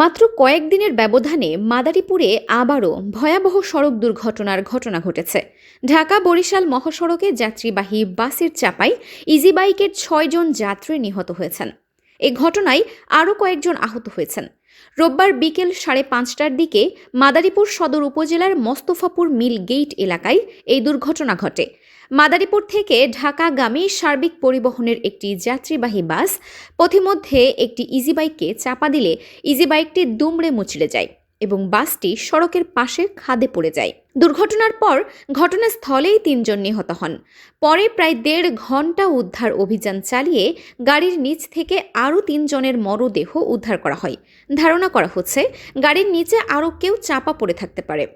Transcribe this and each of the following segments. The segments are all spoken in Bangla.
মাত্র কয়েকদিনের ব্যবধানে মাদারীপুরে আবারও ভয়াবহ সড়ক দুর্ঘটনার ঘটনা ঘটেছে। ঢাকা বরিশাল মহাসড়কে যাত্রীবাহী বাসের চাপায় ইজিবাইকের ছয়জন যাত্রী নিহত হয়েছেন। এ ঘটনায় আরও কয়েকজন আহত হয়েছেন। রোববার বিকেল সাড়ে পাঁচটার দিকে মাদারীপুর সদর উপজেলার মস্তফাপুর মিল গেইট এলাকায় এই দুর্ঘটনা ঘটে। মাদারীপুর থেকে ঢাকাগামী সার্বিক পরিবহনের একটি যাত্রীবাহী বাস পথিমধ্যে একটি ইজিবাইককে চাপা দিলে ইজিবাইকটি দুমড়ে মুচড়ে যায়। এবং বাসটি সড়কের পাশে খাদে পড়ে যায়। দুর্ঘটনার পর ঘটনাস্থলেই তিনজন নিহত হন। পরে প্রায় দেড় ঘণ্টা উদ্ধার অভিযান চালিয়ে গাড়ির নিচ থেকে আরও তিনজনের মরদেহ উদ্ধার করা হয়। ধারণা করা হচ্ছে, গাড়ির নিচে আরও কেউ চাপা পড়ে থাকতে পারে।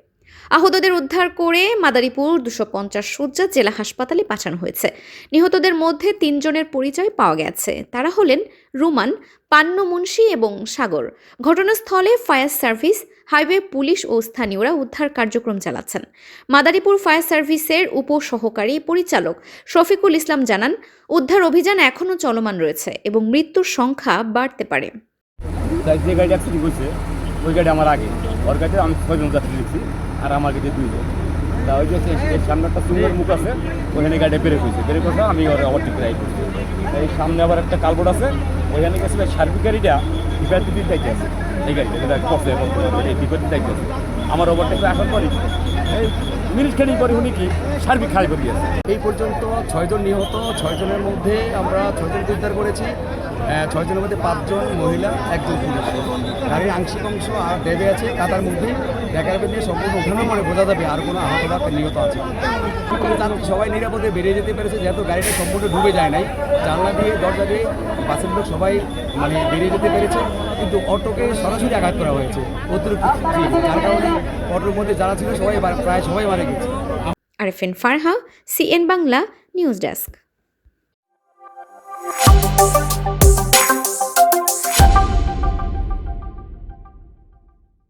আহতদের উদ্ধার করে মাদারীপুর দুশো পঞ্চাশ সজ্জা জেলা হাসপাতালে পাঠানো হয়েছে। নিহতদের মধ্যে তিনজনের পরিচয় পাওয়া গেছে। তারা হলেন রুমান, পান্ন মুন্সি এবং সাগর। ঘটনাস্থলে ফায়ার সার্ভিস, হাইওয়ে পুলিশ ও স্থানীয়রা উদ্ধার কার্যক্রম চালাচ্ছেন। মাদারীপুর ফায়ার সার্ভিসের উপসহকারী পরিচালক শফিকুল ইসলাম জানান, উদ্ধার অভিযান এখনও চলমান রয়েছে এবং মৃত্যুর সংখ্যা বাড়তে পারে। ওই গাড়ি আমার আগে। ওর কাছে আমি ছয়জন যাত্রী লিখছি আর আমার কাছে দুইজন। তা ওই যে সামনে একটা সুন্দর মুখ আছে, ওইখানে গাড়ি বেড়ে করছে বেড়ে করছে আমি ওর ওভারটেক রাইড করছি এই সামনে আবার একটা কালবোর্ড আছে, ওইখানে গেছিল সার্বিক গাড়িটা বিপরীত দিকে দায়িত্ব আছে এই গাড়িটা বিপরীত দায়িত্ব আছে আমার ওভারটেক এখন পরে এই খানি পরে উনি কি সার্বিক করে দিয়েছে এই পর্যন্ত ছয়জন নিহত, ছয়জনের মধ্যে আমরা ছয়জনকে উদ্ধার করেছি। ছয়জনের মধ্যে পাঁচজন মহিলা, একজন পুরুষ। গাড়ির আংশিক অংশ আর ডেবে আছে কাতার মধ্যে। দেখার দিয়ে সম্পূর্ণ ওঠানোর পরে বোঝা যাবে আর কোনো আহত বা নিহত আছে। সবাই নিরাপদে বেরিয়ে যেতে পেরেছে, যেহেতু গাড়িটা সম্পূর্ণ ডুবে যায় নাই। জানলা দিয়ে, দরজা দিয়ে বাসের লোক সবাই মানে বেরিয়ে যেতে পেরেছে। কিন্তু অটোকে সরাসরি আঘাত করা হয়েছে। অতিরিক্ত অটোর মধ্যে যারা ছিল, সবাই প্রায় সবাই মারা গেছে। RFN Farha CN Bangla news desk.